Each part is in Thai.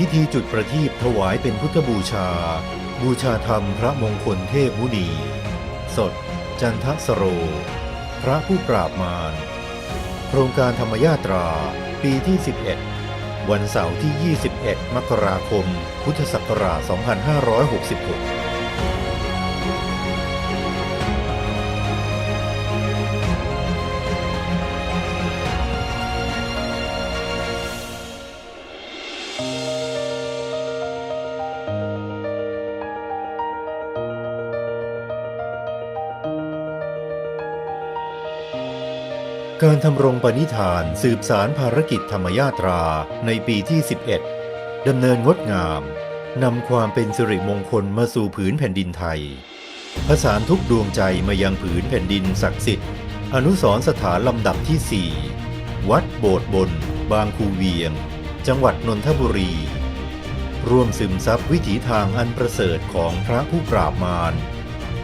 พิธีจุดประทีปถวายเป็นพุทธบูชา บูชาธรรมพระมงคลเทพมุนี สด จันทสโร พระผู้ปราบมาร โครงการธรรมยาตรา ปีที่ 11 วันเสาร์ที่ 21 มกราคม พุทธศักราช 2566 การทำรงปณิธานสืบสารภารกิจธรรมยาตราในปีที่ 11 ดำเนินงดงาม นำความเป็นสิริมงคลมาสู่ผืนแผ่นดินไทย ผสานทุกดวงใจมายังผืนแผ่นดินศักดิ์สิทธิ์ อนุสรณ์สถานลำดับที่ 4 วัดโบสถ์บน บางคูเวียง จังหวัดนนทบุรี ร่วมซึมซับวิถีทางอันประเสริฐของพระผู้ปราบมาร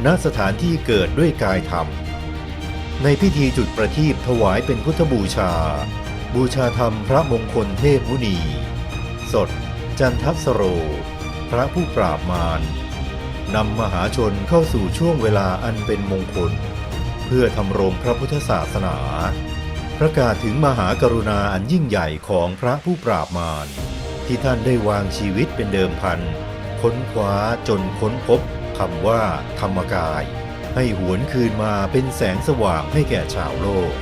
ณสถานที่เกิดด้วยกายธรรม ในพิธีจุดประทีปถวายเป็นพุทธบูชา บูชาธรรมพระมงคลเทพมุนี สด จันทสโร พระผู้ปราบมารนำมหาชนเข้าสู่ช่วงเวลาอันเป็นมงคล เพื่อทำรงพระพุทธศาสนาประกาศถึงมหากรุณาอันยิ่งใหญ่ของพระผู้ปราบมาร ที่ท่านได้วางชีวิตเป็นเดิมพัน ค้นคว้าจนค้นพบคำว่าธรรมกาย ให้หวนคืนมาเป็นแสงสว่างให้แก่ชาวโลก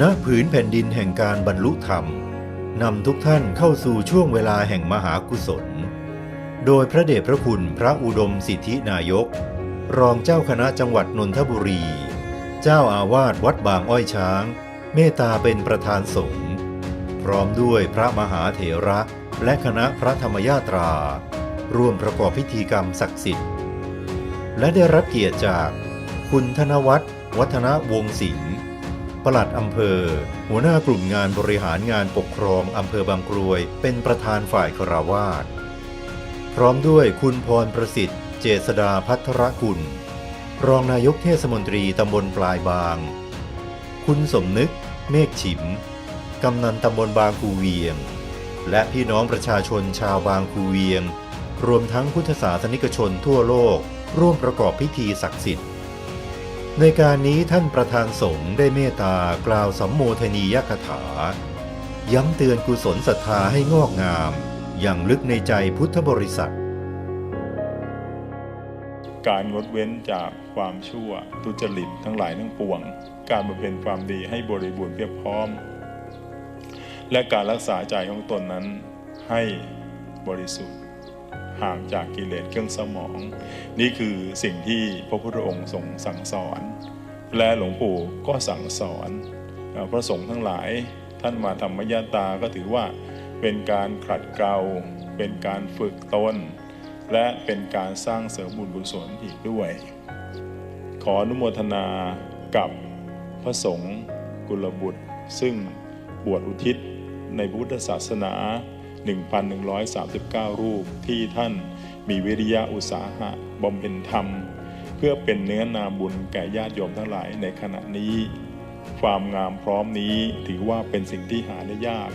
ณผืนแผ่นดินแห่งการบรรลุธรรมนำทุกท่านเข้าสู่ช่วงเวลาแห่งมหากุศล โดยพระเดชพระคุณพระอุดมสิทธินายก รองเจ้าคณะจังหวัดนนทบุรี เจ้าอาวาสวัดบางอ้อยช้าง เมตตาเป็นประธานสงฆ์พร้อมด้วยพระมหาเถระและคณะพระธรรมยาตรา ร่วมประกอบพิธีกรรมศักดิ์สิทธิ์ และได้รับเกียรติจาก คุณธนวัฒน์วัฒนวงศ์สิงห์ ปลัดอำเภอ หัวหน้ากลุ่มงานบริหารงานปกครองอำเภอบางกรวย เป็นประธานฝ่ายคราวาสพร้อมด้วยคุณพรประสิทธิ์ เจษดาพัทรคุณ รองนายกเทศมนตรีตำบลปลายบาง คุณสมนึก เมฆฉิม กำนันตำบลบางคูเวียง และพี่น้องประชาชนชาวบางคูเวียง รวมทั้งพุทธศาสนิกชนทั่วโลก ร่วมประกอบพิธีศักดิ์สิทธิ์ ในการนี้ท่านประธานสงฆ์ได้เมตตากล่าวสัมโมทนียกถา ย้ำเตือนกุศลศรัทธาให้งอกงาม อย่างลึกในใจพุทธบริษัท การงดเว้นจากความชั่วทุจริตทั้งหลายทั้งปวง การบำเพ็ญความดีให้บริบูรณ์เพียบพร้อม และการรักษาใจของตนนั้นให้บริสุทธิ์ ห่างจากกิเลสเครื่องสมอง นี่คือสิ่งที่พระพุทธองค์ทรงสั่งสอน และหลวงปู่ก็สั่งสอนพระสงฆ์ทั้งหลายท่านมาธรรมยาตาก็ถือว่าเป็นการขัดเกลาเป็นการฝึกตน และเป็นการสร้างเสริมบุญกุศลอีกด้วย ขออนุโมทนากับพระสงฆ์กุลบุตร ซึ่งบวชอุทิศในพุทธศาสนา 1,139 รูปที่ท่านมีวิริยะอุตสาหะบำเพ็ญธรรม เพื่อเป็นเนื้อนาบุญแก่ญาติโยมทั้งหลายในขณะนี้ ความงามพร้อมนี้ถือว่าเป็นสิ่งที่หาได้ยาก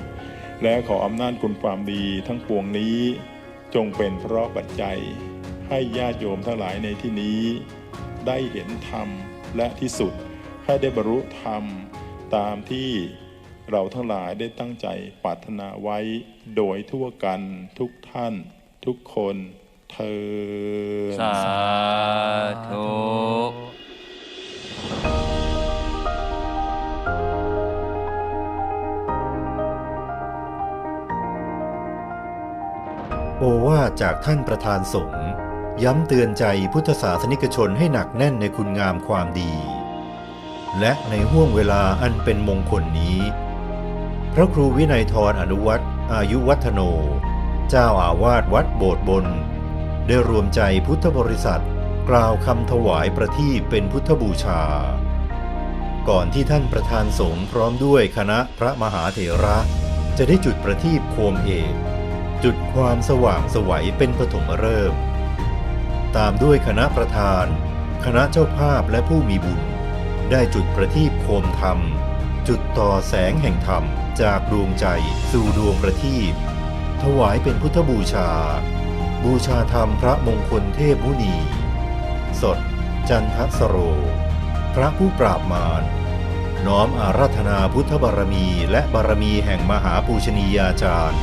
และขออำนาจคุณความดีทั้งปวงนี้ จงเป็นเพราะปัจจัย ให้ญาติโยมทั้งหลายในที่นี้ ได้เห็นธรรมและที่สุดให้ได้บรรลุธรรมตามที่ เราทั้งหลายได้ตั้งใจปรารถนาไว้โดยทั่วกันทุกท่านทุกคนเธอญสาธุโอวาทจากท่านประธานสงฆ์ย้ำเตือนใจพุทธศาสนิกชนให้หนักแน่นในคุณงามความดี และในห่วงเวลาอันเป็นมงคลนี้ พระครูวินัยทรอนุวัตรอายุวัฒโน เจ้าอาวาสวัดโบสถ์บน ได้รวมใจพุทธบริษัท กล่าวคำถวายประทีปเป็นพุทธบูชา ก่อนที่ท่านประธานสงฆ์พร้อมด้วยคณะพระมหาเถระ จะได้จุดประทีปโคมเอกจุดความสว่างสวัยเป็นปฐมฤกษ์ตามด้วยคณะประธาน คณะเจ้าภาพและผู้มีบุญ ได้จุดประทีปโคมธรรม จุดต่อแสงแห่งธรรมจากดวงใจสู่ดวงประทีปถวายเป็นพุทธบูชา บูชาธรรมพระมงคลเทพมุนี สด จันทสโร พระผู้ปราบมารน้อมอาราธนาพุทธบารมีและบารมีแห่งมหาปูชนียาจารย์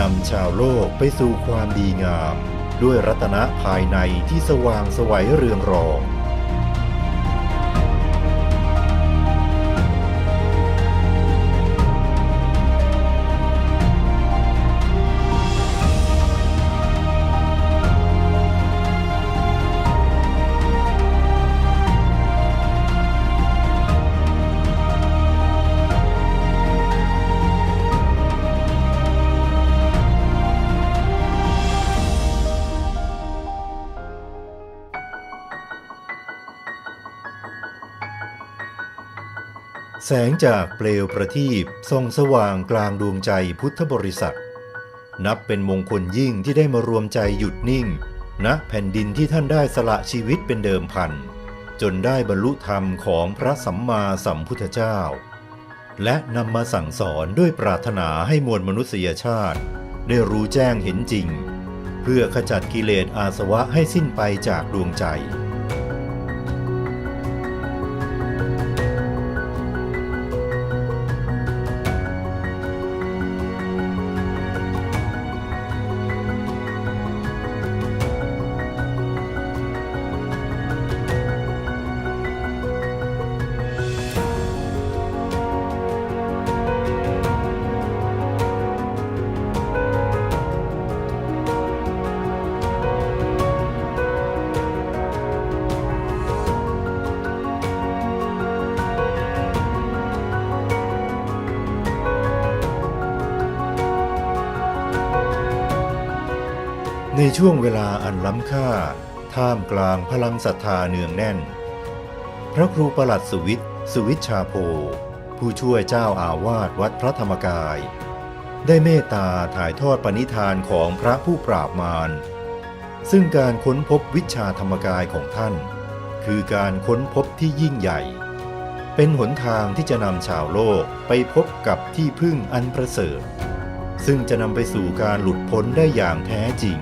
นำชาวโลกไปสู่ความดีงาม ด้วยรัตนะภายในที่สว่างสวัยเรืองรอง แสงจากเปลวประทีปส่องสว่างกลางดวงใจพุทธบริษัท นับเป็นมงคลยิ่งที่ได้มารวมใจหยุดนิ่งณแผ่นดินที่ท่านได้สละชีวิตเป็นเดิมพัน จนได้บรรลุธรรมของพระสัมมาสัมพุทธเจ้า และนำมาสั่งสอนด้วยปรารถนาให้มวลมนุษยชาติ ได้รู้แจ้งเห็นจริง เพื่อขจัดกิเลสอาสวะให้สิ้นไปจากดวงใจ ในช่วงเวลาอันล้ำค่า ท่ามกลางพลังศรัทธาเนืองแน่น พระครูประหลัดสุวิทย์สุวิชชาโพ ผู้ช่วยเจ้าอาวาสวัดพระธรรมกาย ได้เมตตาถ่ายทอดปณิธานของพระผู้ปราบมาร ซึ่งการค้นพบวิชาธรรมกายของท่าน คือการค้นพบที่ยิ่งใหญ่ เป็นหนทางที่จะนำชาวโลกไปพบกับที่พึ่งอันประเสริฐซึ่งจะนำไปสู่การหลุดพ้นได้อย่างแท้จริง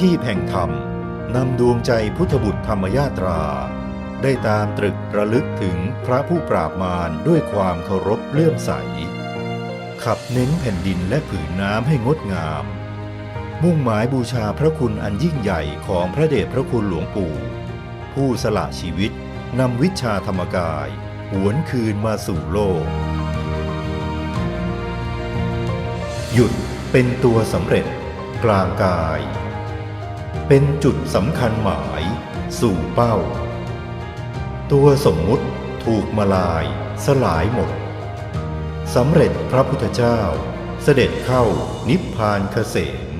ทีปแห่งธรรมนำดวงใจพุทธบุตรธรรมยาตรา ได้ตามตรึกระลึกถึงพระผู้ปราบมารด้วยความเคารพเลื่อมใส ขับเน้นแผ่นดินและผืนน้ำให้งดงาม มุ่งหมายบูชาพระคุณอันยิ่งใหญ่ของพระเดชพระคุณหลวงปู่ ผู้สละชีวิตนำวิชาธรรมกาย หวนคืนมาสู่โลก หยุดเป็นตัวสำเร็จ กลางกาย เป็นจุดสำคัญหมายสู่เป้า ตัวสมมุติถูกมาลายสลายหมดสำเร็จพระพุทธเจ้าเสด็จเข้านิพพานเกษม